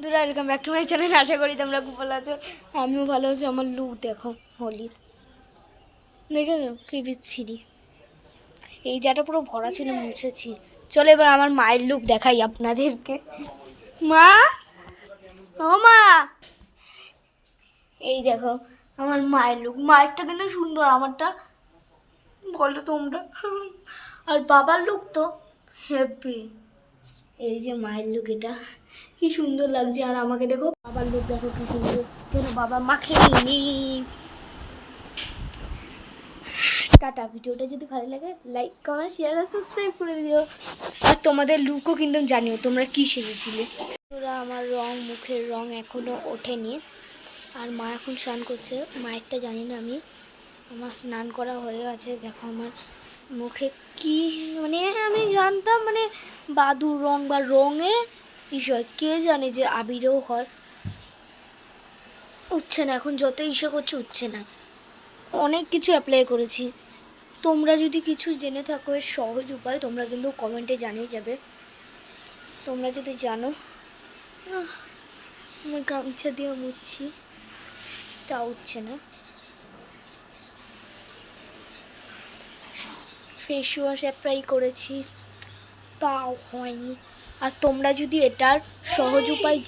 বন্ধুরা welcome back to my channel আশা করি তোমরা খুব ভালো আছো। আমিও ভালো আছি। আমার লুক দেখো হোলির দেখেছ? কি বিচ্ছিরি। এই যাটা পুরো ভরা ছিল, মুছেছি। চলো এবার আমার মায়ের লুক দেখাই আপনাদেরকে। মা? ও মা! এই দেখো, আমার মায়ের লুক মায়েরটা কিন্তু সুন্দর, আমারটা। বলো তোমরা। আর বাবার লুক তো হ্যাপি এই যে মায়ের লুক এটা। কি সুন্দর লাগছে। আর আমাকে দেখো, বাবার লুক দেখো কি সুন্দর। যেন বাবা মাখে টাটা। ভিডিওটা যদি ভালো লাগে লাইক কমেন্ট শেয়ার আর সাবস্ক্রাইব করে দিও। আর তোমাদের লুকও কিন্তু জানিও, তোমরা কি শিখেছিলে তোরা আমার রং, মুখের রং এখনও ওঠেনি। আর মা এখন স্নান করছে। মায়েরটা জানি না আমি। আমার স্নান করা হয়ে গেছে। দেখো আমার মুখে কি মানে আমি জানতাম মানে বাদুর রং বা রঙে বিষয়। কে জানে যে আবিরেও হয়। উঠছে না, এখন যত ইসে করছে উঠছে না। অনেক কিছু অ্যাপ্লাই করেছি। তোমরা যদি কিছু জেনে থাকো, এর সহজ উপায় তোমরা কিন্তু কমেন্টে জানিয়ে যাবে। তোমরা যদি জানো আমার গামছা দিয়ে মুছছি তা উঠছে না। ফেস ওয়াশ অ্যাপ্লাই করেছি তাও হয়নি। আর তোমরা যদি এটার সহজ উপায়